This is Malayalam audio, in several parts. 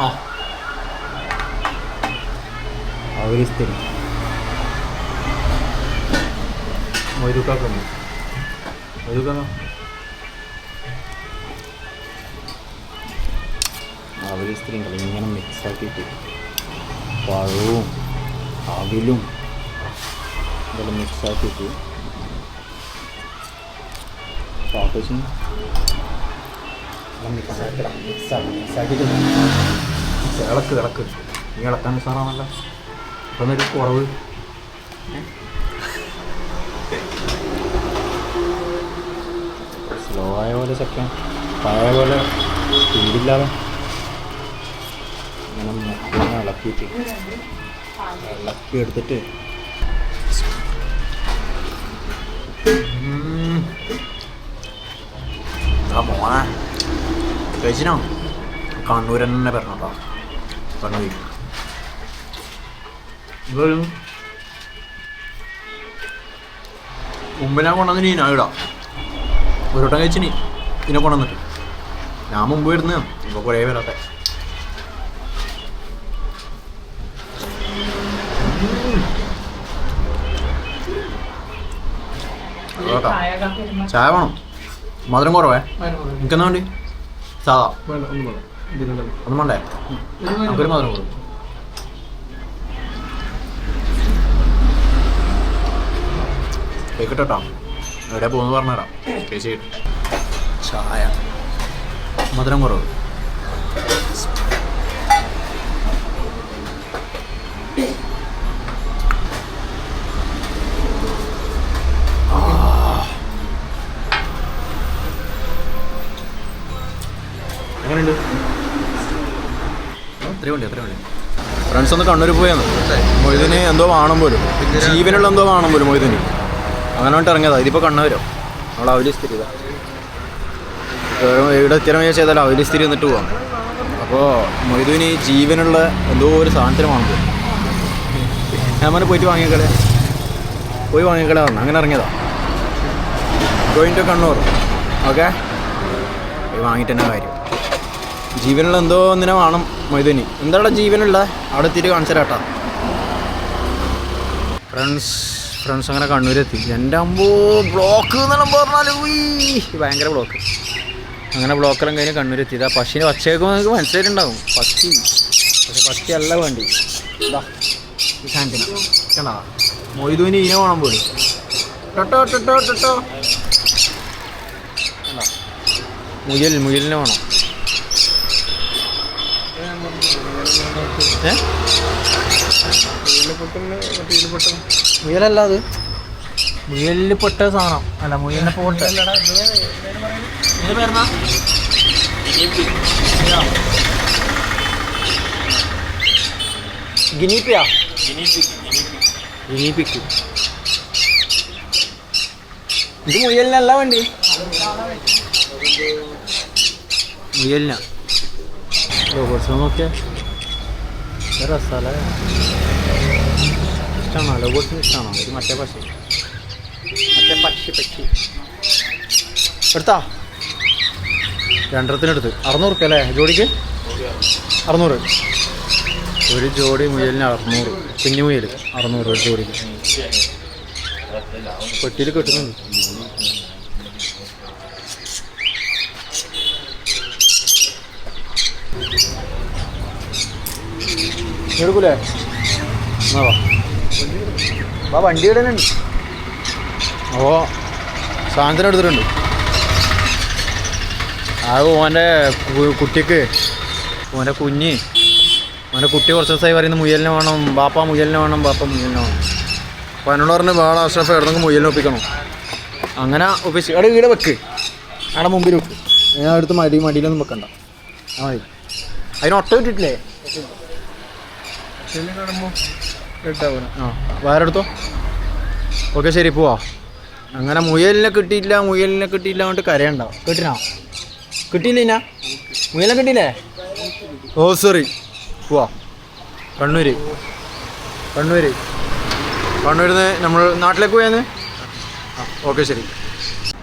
ആ. അവരിസ്ഥിതി മൊയ്തുക്കാക്കുന്നു മൊയ്തുക്കാന്നോ അവർ സ്ത്രീ ഇങ്ങനെ മിക്സ് ആക്കിയിട്ട് പഴവും അവിലും ഇതെല്ലാം മിക്സ് ആക്കിയിട്ട് പാപ്പച്ചും മിക്സ് ആക്കിടാം മിക്സ് ആക്കി മിക്സ് ആക്കിയിട്ട് ഇളക്ക് ഇളക്ക്. നീ ഇളക്കാൻ സാറാണല്ലോ ഇപ്പം ഒരു കുറവ്? സ്ലോ ആയ പോലെ ചക്ക പഴയ പോലെ സ്പീഡില്ലാതെ ഇങ്ങനെ മൊത്തം ഇളക്കിയിട്ട് ഇളക്കി എടുത്തിട്ട്. മോനെ കഴിച്ചിനോ? കണ്ണൂർ തന്നെ പറഞ്ഞോ കണ്ണൂർ ഇതൊരു മുമ്പിനെ കൊണ്ടുവന്നിട്ട് ഞാൻ ഇടാം ഒരു വട്ടം കഴിച്ചിനി ഇതിനെ കൊണ്ടുവന്നിട്ട്. ഞാൻ മുമ്പ് വരുന്ന. ഇപ്പൊ കുറേ പേരട്ടെ ചായ വേണം. മധുരം കുറവേ. എനിക്കെന്നാ വേണ്ടി? സാധാ ഒന്നും വേണ്ടേ നമുക്കൊരു മധുരം കൊടുക്കും. കേട്ടോ എവിടെ പോകുന്നു പറഞ്ഞുതരാം ചേച്ചി. ചായ. മധുരം കുറവ്. എത്ര വേണ്ടി എത്ര വേണ്ടി ഫ്രണ്ട്സ് ഒന്ന് കണ്ണൂർ പോയാന്ന് മൊയ്തിന് എന്തോ വേണം പോലും. ജീവനുള്ള എന്തോ വേണം പോലും മൊയ്തിന്. അങ്ങനെ വേണ്ടി ഇറങ്ങിയതാ. ഇതിപ്പോൾ കണ്ണൂരോ? നമ്മൾ അവലി സ്ഥിതി ഇവിടെ സ്ഥിരം ചെയ്താൽ അവലി സ്ഥിതി എന്നിട്ട് പോവാം. അപ്പോൾ മൊയ്തുവിന് ജീവനുള്ള എന്തോ ഒരു സാധനത്തിന് വേണം പോലും. ഞാൻ പോയിട്ട് വാങ്ങിക്കളെ പോയി വാങ്ങിക്കളെ പറഞ്ഞു. അങ്ങനെ ഇറങ്ങിയതാ. ഗോയിൻ ടു കണ്ണൂർ ഓക്കെ വാങ്ങിയിട്ട് തന്നെ കാര്യം. ജീവനുള്ള എന്തോ ഒന്നിനെ വേണം. മൊയ്തുവിന് എന്താണ് ജീവനുള്ള? അവിടെ എത്തിയിട്ട് കാണിച്ചു ഫ്രണ്ട്സ് ഫ്രണ്ട്സ് അങ്ങനെ കണ്ണൂരെത്തി. എന്റെ അമ്പോ ബ്ലോക്ക് എന്നെല്ലാം പറഞ്ഞാൽ ഭയങ്കര ബ്ലോക്ക് അങ്ങനെ ബ്ലോക്കെല്ലാം കഴിഞ്ഞ് കണ്ണൂരെത്തി. ആ പശീനെ പച്ചയൊക്കെ നിങ്ങൾക്ക് മനസ്സിലായിട്ടുണ്ടാവും. പക്ഷി പക്ഷെ പക്ഷി അല്ല വേണ്ടി. ഇതാ ഈനെ വേണം പോലും? മുയൽ മുയലിനെ വേണം. മുയലല്ല അത്. മുയലിൽ പെട്ട സാധനം. അല്ല മുയലിനെ പോട്ട. ഗിനിപ്പിയാ. ഗിനിപ്പിക്ക്. ഇത് മുയലിനല്ല വണ്ടി. മുയലിനാ. ഓക്കെ രസമല്ലേ ഇഷ്ടമാണോ ലോഗോസിന് ഇഷ്ടമാണോ ഒരു മറ്റേ പക്ഷി. മറ്റേ പക്ഷി പക്ഷി. എടുത്താ? രണ്ടെണ്ണത്തിനെടുത്ത്. അറുന്നൂറ് അല്ലേ? ജോഡിക്ക്? അറുന്നൂറ്. ഒരു ജോഡി മുയലിന് അറുന്നൂറ്. കുഞ്ഞു മുയൽ അറുന്നൂറ് ജോഡിക്ക്. പെട്ടിയിൽ കിട്ടുന്നുണ്ട്. എടുക്കൂലേ? എന്നാ വാ. വണ്ടി ഇടാനുണ്ട് ഓ സാധനം എടുത്തിട്ടുണ്ട്. ആ ഓന്റെ കുട്ടിക്ക് ഓന്റെ കുഞ്ഞ് ഓന്റെ കുട്ടി കുറച്ച് ദിവസമായി പറയുന്നത് മുയലിനെ വേണം ബാപ്പ മുയലിനെ വേണം ബാപ്പ മുയലിനെ വേണം. അപ്പോൾ എന്നോട് പറഞ്ഞ് വേള അഷ്റഫ് എവിടെന്നെങ്കിൽ മുയലിനെ ഒപ്പിക്കണം. അങ്ങനെ ഒപ്പിച്ച് അവിടെ വീട് വെക്ക്. അവിടെ മുമ്പിൽ വെക്ക്. ഞാൻ അടുത്ത് മടി മടിയിലൊന്നും വെക്കണ്ട. ആ മതി. അതിന് ഒട്ട ഇട്ടിട്ടില്ലേ ആ വേറെ എടുത്തോ ഓക്കെ ശരി പോവാ. അങ്ങനെ മുയലിനെ കിട്ടിയില്ല മുയലിനെ കിട്ടിയില്ല കൊണ്ട് കരയണ്ട. കിട്ടിനാ? കിട്ടിയില്ല മുയലിനെ കിട്ടിയില്ലേ? ഓ സോറി പോവാ. കണ്ണൂര്. കണ്ണൂര്. കണ്ണൂരിന്ന് നമ്മൾ നാട്ടിലേക്ക് പോയാന്ന്? ആ ഓക്കെ ശരി.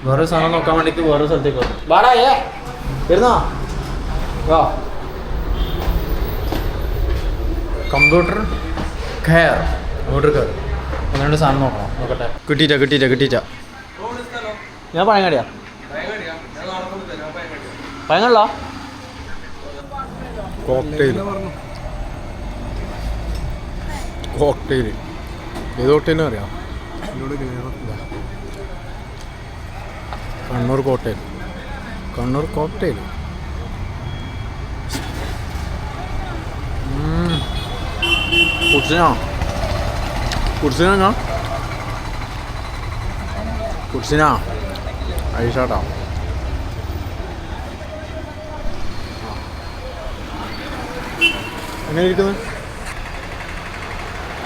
വേറെ സാധനം നോക്കാൻ വേണ്ടിയിട്ട് വേറെ സ്ഥലത്തേക്ക് വന്നു. വാടാ ഏ? വരുന്നോ? വാ. Computer care computer care. അങ്ങനെയുള്ള സാധനം നോക്കണം നോക്കട്ടെ. കിട്ടിയിട്ട കിട്ടിയിട്ട കിട്ടിയിട്ട. ഞാൻ പഴങ്ങാടിയാ പഴങ്ങളില്ല cocktail cocktail Kannur cocktail. Kannur cocktail. കുടിച്ചിനാ കുടിച്ചിനാ കുടിച്ചിനാ ഐഷാട്ടാ എങ്ങനെ ഇരിക്കുന്നു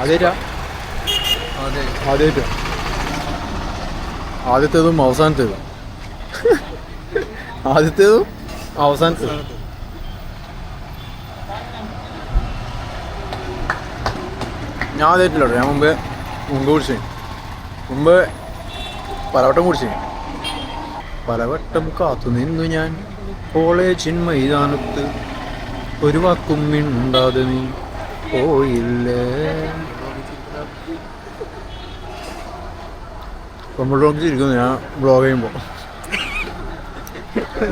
അതേറ്റാ ആദ്യമായിട്ട് ആദ്യത്തേതും അവസാനത്തേതും ആദ്യത്തേതും അവസാനത്തേതും ഞാൻ ആദ്യമായിട്ടില്ല ഞാൻ മുമ്പ് മുമ്പ് കുടിച്ചു. മുമ്പ് പലവട്ടം കുടിച്ചു. പലവട്ടം കാത്തു നിന്നു ഞാൻ. കോളേജിൻ മൈതാനത്ത് ഒരു വാക്കും മിണ്ടാതെ നീ പോയില്ലേ. ബ്ലോഗ് ഇരിക്കുന്നു ഞാൻ ബ്ലോഗ് ചെയ്യുമ്പോ.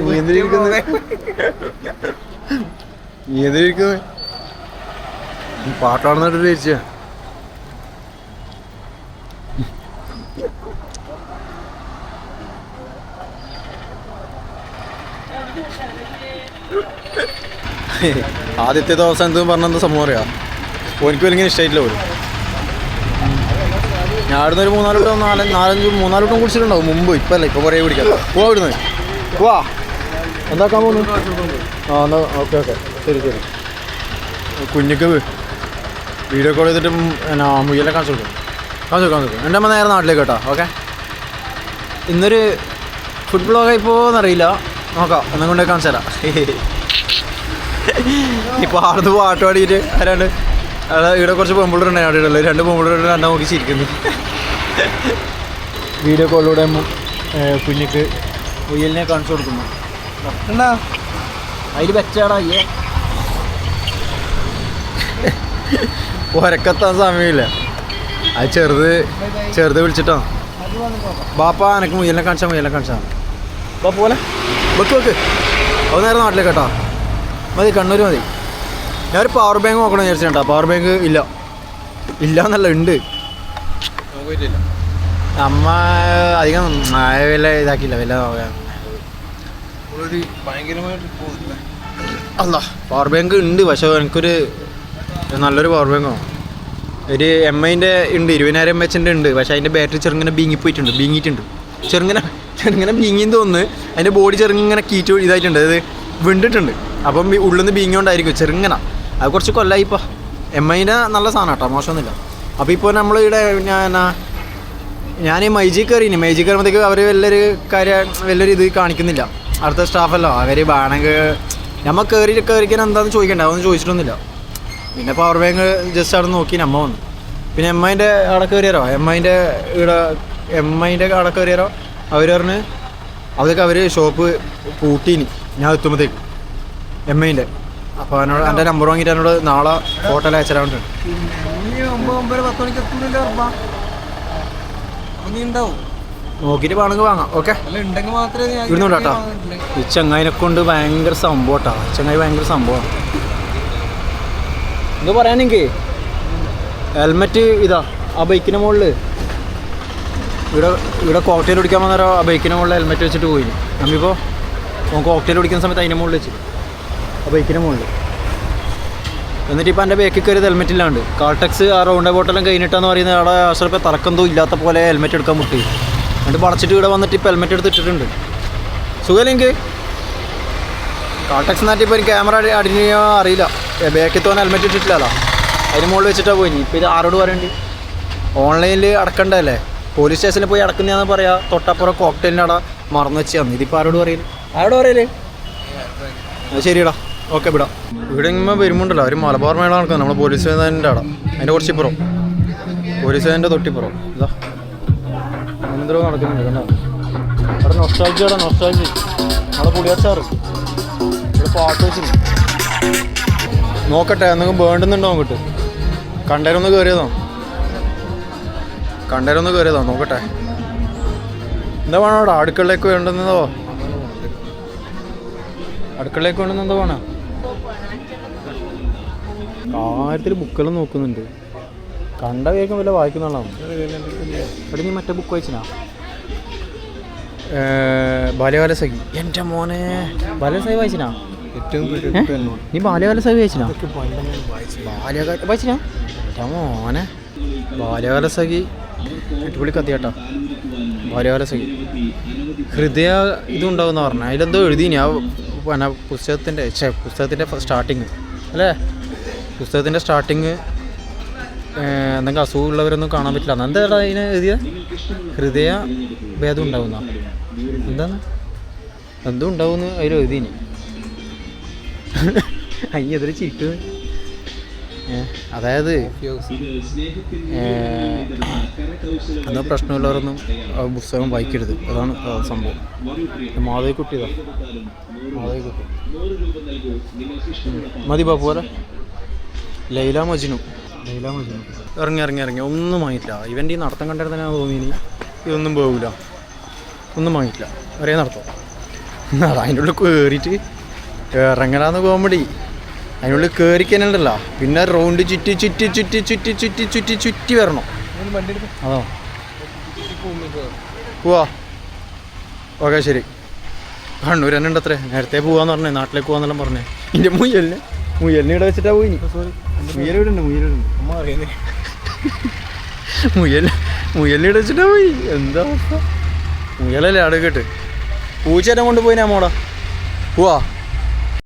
നീ എന്തിരിക്കുന്നു? പാട്ടാണെന്നിട്ട് ചോദിച്ചാ ആദ്യത്തെ ദിവസം എന്ത് പറഞ്ഞ സംഭവം അറിയാം. എനിക്ക് വലിയ ഇഷ്ടമായിട്ടില്ല പോലും. ഞാൻ അവിടുന്ന് ഒരു മൂന്നാൽ വട്ടം നാല് നാലഞ്ച് മൂന്നാൽ വട്ടം കുടിച്ചിട്ടുണ്ടാവും. മുമ്പ് ഇപ്പം അല്ല ഇപ്പം കുറേ കുടിക്കാം. പോവാ അവിടുന്ന്. പോവാ. എന്താക്കാൻ പോകുന്നു ആ എന്നാ ഓക്കെ ഓക്കെ. ശരി ശരി. കുഞ്ഞിക്ക് വീഡിയോ കോൾ ചെയ്തിട്ട് എന്നാ മുയ്യലെ കാണിച്ചു കൊടുക്കും. കാണിച്ചു കൊടുക്കാൻ കൊടുക്കും. എന്റെ അമ്മ നേരെ നാട്ടിലേക്ക് കേട്ടോ. ഓക്കെ. ഇന്നൊരു ഫുഡ് ബ്ലോഗായി പോകുമെന്നറിയില്ല നോക്കാം. ഒന്നും കൊണ്ടേ കാണിച്ചു തരാം. ഇപ്പോൾ ആടുന്ന് പാട്ട് പാടിയിട്ട് ആരാണ്ട് അവിടെ ഇവിടെ കുറച്ച് പെമ്പിള്ളേരുണ്ട് അവിടെ ഉള്ളത് രണ്ട് പെമ്പിള്ളേരുണ്ട് അന്ന നോക്കി ചിരിക്കുന്നു. വീഡിയോ കോളിലൂടെ കുഞ്ഞിക്ക് ഉയലിനെ കാണിച്ചു കൊടുക്കുന്നു. എന്നാ അതിൽ വെച്ചാടാ അയ്യേ. ഒരക്കെത്താൻ സമയമില്ല. അത് ചെറുത് ചെറുത് വിളിച്ചിട്ടോ. ബാപ്പ എനക്ക് മുയലിനെ കാണിച്ചാ മുയലിനെ കാണിച്ചാ. ബാപ്പ പോലെ? വെക്ക് വെക്ക്. അത് നേരെ നാട്ടിലേക്ക് കേട്ടോ മതി കണ്ണൂർ മതി. ഒരു പവർ ബാങ്ക് നോക്കണം വിചാരിച്ചിട്ടാ. പവർ ബാങ്ക് ഇല്ല. ഇല്ല എന്നല്ല ഉണ്ട് അമ്മ അധികം വില വല്ല ഇതാക്കിയില്ല വില അല്ല പവർ ബാങ്ക് ഉണ്ട് പക്ഷെ എനിക്കൊരു നല്ലൊരു പവർ ബാങ്ക് വേണം. ഒരു എം ഐന്റെ ഉണ്ട് ഇരുപതിനായിരം എം എച്ചിന്റെ ഉണ്ട് പക്ഷേ അതിന്റെ ബാറ്ററി ചെറുങ്ങനെ ബീങ്ങിപ്പോയിട്ടുണ്ട് ബീങ്ങിയിട്ടുണ്ട്. ചെറുങ്ങനെ ചെറുങ്ങനെ ബീങ്ങിന്ന് തോന്നുന്നു. അതിന്റെ ബോഡി ചെറുങ്ങനെ കീറ്റ് ഇതായിട്ടുണ്ട് അതായത് വിണ്ടിട്ടുണ്ട്. അപ്പം ഉള്ളിൽ നിന്ന് ബീങ്ങിയോണ്ടായിരിക്കും ചെറുങ്ങന. അത് കുറച്ച് കൊല്ലമായി ഇപ്പോൾ എം ഐന്റെ നല്ല സാധനം കേട്ടോ മോശമൊന്നുമില്ല. അപ്പോൾ ഇപ്പോൾ നമ്മൾ ഇവിടെ ഞാൻ ഞാൻ ഈ മൈജി കയറിനി. മൈജി കയറുമ്പോഴത്തേക്ക് അവർ വലിയൊരു കാര്യം വലിയൊരു ഇത് കാണിക്കുന്നില്ല. അടുത്ത സ്റ്റാഫല്ലോ അവർ വേണമെങ്കിൽ നമ്മൾ കയറി കയറിക്കാൻ എന്താണെന്ന് ചോദിക്കണ്ട അതൊന്നും ചോദിച്ചിട്ടൊന്നുമില്ല. പിന്നെ പവർ ബാങ്ക് ജസ്റ്റ് അവിടെ നോക്കി നമ്മ വന്നു. പിന്നെ എം ഐന്റെ അവിടെ കയറിയാരോ എം ഐന്റെ ഇവിടെ എം ഐന്റെ അവിടെ കയറിയാരോ അവർ പറഞ്ഞ് അതൊക്കെ അവർ ഷോപ്പ് പൂട്ടീനി. ഞാൻ എത്തുമ്പോഴത്തേക്ക് എം ഐന്റെ അപ്പോൾ എന്നോട് എന്റെ നമ്പർ വാങ്ങിയിട്ട് എന്നോട് നാളെ ഹോട്ടൽ അയച്ചിടാണ്ട് നോക്കിട്ട് വേണമെങ്കിൽ വാങ്ങാം. ഓക്കെ ഇവിടുന്ന് കേട്ടോ ഈ ചങ്ങായിനെ കൊണ്ട് ഭയങ്കര സംഭവം കേട്ടോ ചങ്ങായി ഭയങ്കര സംഭവമാണ് എന്താ പറയാനെങ്കിൽ ഹെൽമെറ്റ് ഇതാ ആ ബൈക്കിന് മുകളിൽ ഇവിടെ ഇവിടെ കോക്ടെയിൽ കുടിക്കാൻ വന്നേരോ ആ ബൈക്കിന് മുകളിൽ ഹെൽമെറ്റ് വെച്ചിട്ട് പോയി നമ്മിപ്പോൾ കോക്ടെയിൽ കുടിക്കുന്ന സമയത്ത് അതിന്റെ മുകളിൽ വെച്ച്. ആ ബൈക്കിന് മുകളിൽ. എന്നിട്ട് ഇപ്പം എന്റെ ബേക്കിൽ കയറിയത് ഹെൽമെറ്റ് ഇല്ലാണ്ട്. കാൾടെക്സ് ആ റൗണ്ട് ബോട്ടെല്ലാം കഴിഞ്ഞിട്ടെന്ന് പറയുന്നത് അവിടെ ആശ്രപ്പം തറക്കെന്തോ ഇല്ലാത്ത പോലെ ഹെൽമെറ്റ് എടുക്കാൻ മുട്ടി. എന്നിട്ട് വളച്ചിട്ട് ഇവിടെ വന്നിട്ട് ഇപ്പം ഹെൽമെറ്റ് എടുത്ത് ഇട്ടിട്ടുണ്ട്. സുഖമില്ലെങ്കിൽ കാൾടെക്സ് നാട്ടിൽ ഇപ്പോൾ എനിക്ക് ക്യാമറ അടിഞ്ഞോ അറിയില്ല. ബേക്കിൽ തോന്നെ ഹെൽമെറ്റ് ഇട്ടിട്ടില്ലല്ലോ. അതിന് മുകളിൽ വെച്ചിട്ടാണ് പോയി. ഇപ്പോൾ ഇത് ആരോട് പറയണ്ടി? ഓൺലൈനിൽ അടക്കണ്ടല്ലേ പോലീസ് സ്റ്റേഷനിൽ പോയി അടക്കുന്നതെന്ന് പറയാ. തൊട്ടപ്പുറം കോക്ടെയിലിന്റെ അവിടെ മറന്നു വെച്ചാൽ ഇതിപ്പോൾ ആരോട് പറയൽ? ആരോട് പറയൽ? ശരിയടാ. ഓക്കെ വിടാം. ഇവിടെ ഇങ്ങനെ വരുമ്പോണ്ടല്ലോ ഒരു മലബാർ മേള നടക്കുന്നത് നമ്മുടെ പോലീസ് സ്റ്റേഷന്റെ അവിടെ അതിന്റെ കുറച്ച് ഇപ്പുറം പോലീസ് സ്റ്റേഷന്റെ തൊട്ടിപ്പുറം. ഇതാ. എന്തോ നടക്കുന്നുണ്ട് കണ്ടോ? അവിടെ നൊസ്റ്റാൾജി അവിടെ നൊസ്റ്റാൾജി നമ്മുടെ പുളിയച്ചാറ്. ഇവിടെ പാട്ട് വെച്ചിട്ടുണ്ട് നോക്കട്ടെ എന്തെങ്കിലും വേണ്ടുന്നുണ്ടോ നോക്കട്ടെ കണ്ടേരൊന്ന് കയറിയതോ കണ്ടേരൊന്ന് കയറിയതോ നോക്കട്ടെ. എന്താ വേണം അവിടെ? അടുക്കളയിലേക്ക് വേണ്ടുന്നതോ? അടുക്കളയിലേക്ക് വേണ്ടുന്ന എന്താ വേണം? കാര്യത്തിൽ ബുക്കുകളും നോക്കുന്നുണ്ട്. കണ്ട വേഗം വല്ല വായിക്കുന്ന ഇവിടെ നീ മറ്റേ ബുക്ക് വായിച്ചിനാ? ബാല്യകാല സഖി എന്റെ മോനെ. ബാല്യകാല സഖി വായിച്ചിനാ? ഏ? നീ ബാല്യകാല സഖി വായിച്ചിനാ ബാല്യകാല വായിച്ചിനാ? എന്റെ മോനെ. ബാല്യകാല സഖി അടിപൊളി കഥയാട്ടാ. ബാല്യകാല സഖി ഹൃദയ ഇതുണ്ടാവുന്ന പറഞ്ഞ. അതിലെന്തോ എഴുതി ഞാൻ പുസ്തകത്തിന്റെ പുസ്തകത്തിന്റെ പുസ്തകത്തിന്റെ സ്റ്റാർട്ടിങ് അല്ലേ? പുസ്തകത്തിന്റെ സ്റ്റാർട്ടിങ് എന്തെങ്കിലും അസുഖമുള്ളവരൊന്നും കാണാൻ പറ്റില്ല. എന്താ അതിന് എഴുതിയ? ഹൃദയ ഭേദം ഉണ്ടാവുന്ന? എന്താണ്? എന്തും ഉണ്ടാവുമെന്ന് അതിൽ എഴുതിനി അയ്യ എതിരെ ചിരിക്കുന്നത് ഏ, അതായത് എന്താ പ്രശ്നമുള്ളവരൊന്നും പുസ്തകം വായിക്കരുത്. അതാണ് സംഭവം. മാധവിക്കുട്ടി ഇതാ മാധവിക്കുട്ടി. മതി ബാപ്പു പോലെ ലൈല മജിനു. ലൈല മജിനു. ഇറങ്ങി ഇറങ്ങി ഇറങ്ങി. ഒന്നും വാങ്ങിയില്ല ഇവന്റെ ഈ നടത്തം കണ്ടിട്ട് തന്നെ തോന്നി ഇനി. ഇതൊന്നും പോകില്ല ഒന്നും വാങ്ങിയില്ല ഒരേ നടത്തം. എന്നാ അതിന്റെ ഉള്ളിൽ കയറിയിട്ട് ഇറങ്ങലാന്ന് കോമഡി അതിനുള്ളിൽ കയറിക്കാനുണ്ടല്ലോ പിന്നെ റൗണ്ട് ചുറ്റി ചുറ്റി ചുറ്റി ചുറ്റി ചുറ്റി ചുറ്റി ചുറ്റി വരണം. അതോ. പോവാ. ഓക്കെ ശരി. കണ്ണൂർ തന്നെ ഉണ്ട് അത്രേ നേരത്തെ പോവാന്ന് പറഞ്ഞേ നാട്ടിലേക്ക് പോവാന്നെല്ലാം പറഞ്ഞേ. ഇന്റെ മുയലിനെ. മുയലിനെ ഇവിടെ വെച്ചിട്ടാ പോയി. മുയൽ ഇവിടെ ഉണ്ട് മുയൽ അമ്മ അറിയുന്നേ മുയൽ മുയലിനെ ഇവിടെ വെച്ചിട്ടാ പോയി. എന്താ മുയലല്ലേ അടുക്കട്ട് പൂച്ചേനെ കൊണ്ട് പോയിനാ മോടാ പോവാ.